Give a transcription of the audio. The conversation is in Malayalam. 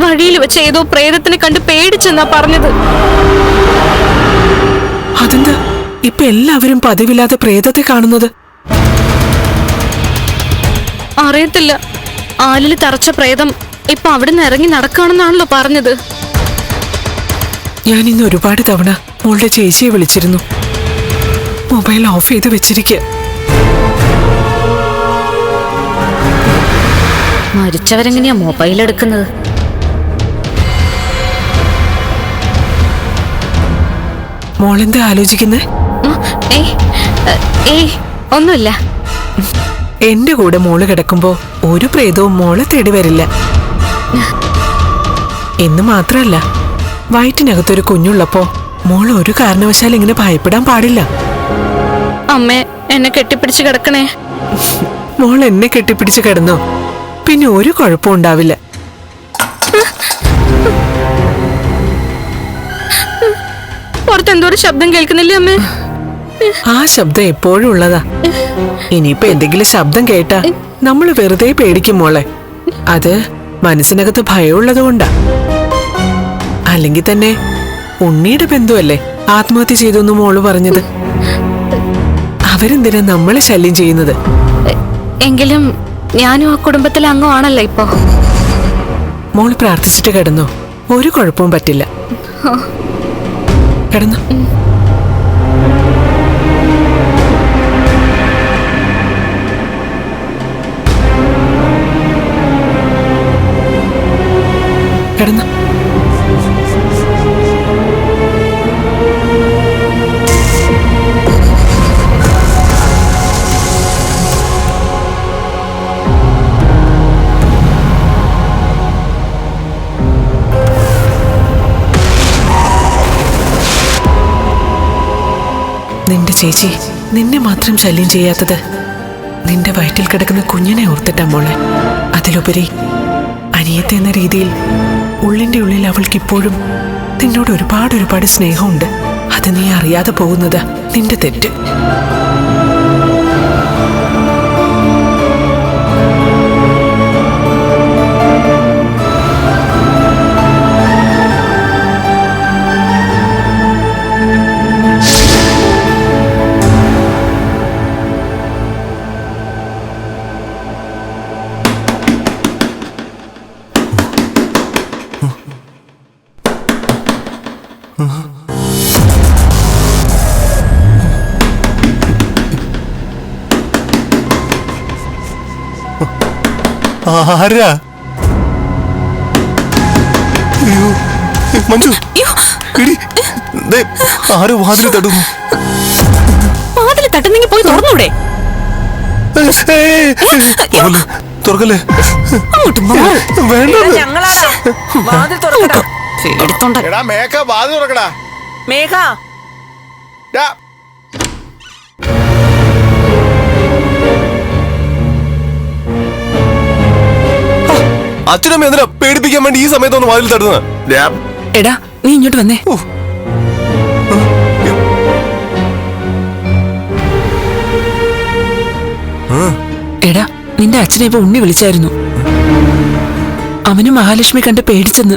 വഴിയിൽ വെച്ച് ഏതോ പ്രേതത്തിനെ കണ്ട് പേടിച്ചെന്നാ പറഞ്ഞത്. അതെന്താ? ഇപ്പൊ എല്ലാവരും പതിവില്ലാതെ പ്രേതത്തെ കാണുന്നത്? അറിയത്തില്ല. ആലിൽ തറച്ച പ്രേതം ഇപ്പൊ അവിടുന്ന് ഇറങ്ങി നടക്കുകയാണെന്നാണല്ലോ പറഞ്ഞത്. ഞാൻ ഇന്ന് ഒരുപാട് തവണ മോളുടെ ചേച്ചിയെ വിളിച്ചിരുന്നു. മൊബൈൽ ഓഫ് ചെയ്ത് വെച്ചിരിക്കുക മരിച്ചവരെങ്ങനെയാ മൊബൈൽ എടുക്കുന്നത്? മോളെന്താ ആലോചിക്കുന്നേ? ഉം, ഏയ് ഏ, ഏയ് ഒന്നുമില്ല. എന്റെ കൂടെ മോൾ കിടക്കുമ്പോ ഒരു പ്രേതവും മോളെ തേടി വരില്ല. എന്ന് മാത്രല്ല വയറ്റിനകത്തൊരു കുഞ്ഞുള്ളപ്പോ മോൾ ഒരു കാരണവശാൽ ഇങ്ങനെ ഭയപ്പെടാൻ പാടില്ല. അമ്മേ എന്നെ കെട്ടിപ്പിടിച്ച് കിടക്കണേ. മോൾ എന്നെ കെട്ടിപ്പിടിച്ച് കിടന്നോ. പിന്നെ ഒരു കുഴപ്പവും പുറത്ത് എന്തോ ഒരു ശബ്ദം കേൾക്കുന്നില്ലേ അമ്മേ? ആ ശബ്ദം എപ്പോഴും ഉള്ളതാ. ഇനിയിപ്പോ എന്തെങ്കിലും ശബ്ദം കേട്ടാ നമ്മൾ വെറുതെ പേടിക്കും മോളെ. അത് മനസ്സിനകത്ത് ഭയമുള്ളത് കൊണ്ടാ അല്ലെങ്കിൽ തന്നെ ഉണ്ണിയുടെ ബന്ധുവല്ലേ ആത്മഹത്യ ചെയ്തു മോൾ പറഞ്ഞത്. അവരെന്തിനാ നമ്മളെ ശല്യം ചെയ്യുന്നത്? എങ്കിലും ഞാനും ആ കുടുംബത്തിലെ അംഗമാണല്ലോ ഇപ്പോ. മോൾ പ്രാർത്ഥിച്ചിട്ട് കിടന്നോ. ഒരു കുഴപ്പവും പറ്റില്ല. കിടന്നു. കിടന്നു. നിന്റെ ചേച്ചി നിന്നെ മാത്രം ശല്യം ചെയ്യാത്തത് നിന്റെ വയറ്റിൽ കിടക്കുന്ന കുഞ്ഞിനെ ഓർത്തിട്ടാ മോളെ. അതിലുപരി അനിയത്തെ എന്ന രീതിയിൽ ഉള്ളിന്റെ ഉള്ളിൽ അവൾക്ക് ഇപ്പോഴും നിന്നോട് ഒരുപാട് ഒരുപാട് സ്നേഹമുണ്ട്. അത് നീ അറിയാതെ പോകുന്നത് നിന്റെ തെറ്റ്. ആരാ? അയ്യോ മഞ്ജു എടി ദേ, ആരോ വാതിൽ തട്ടുന്നു. വാതിൽ തട്ടുന്നെങ്കിൽ പോയി തുറന്നൂടെ? തുറക്കല്ലേ, തുറക്കല്ലേ? അങ്ങോട്ട് മാറ്. വേണ്ട ഞങ്ങളാടാ. വാതിൽ തുറക്കടാ. പേടിത്തൊണ്ട. എടാ മേക്ക വാതിൽ തുറക്കടാ. മേഘ. ഡാ. അച്ഛനമ്മ എന്തിനാ പേടിപ്പിക്കാൻ വേണ്ടി ഈ സമയത്തൊന്ന് വാതിൽ തടുന്നത്. എടാ നീ ഇങ്ങോട്ട് വന്നേ ഓ. എടാ നിന്റെ അച്ഛനെ ഇപ്പൊ ഉണ്ണി വിളിച്ചായിരുന്നു അവന് മഹാലക്ഷ്മി കണ്ട് പേടിച്ചെന്ന്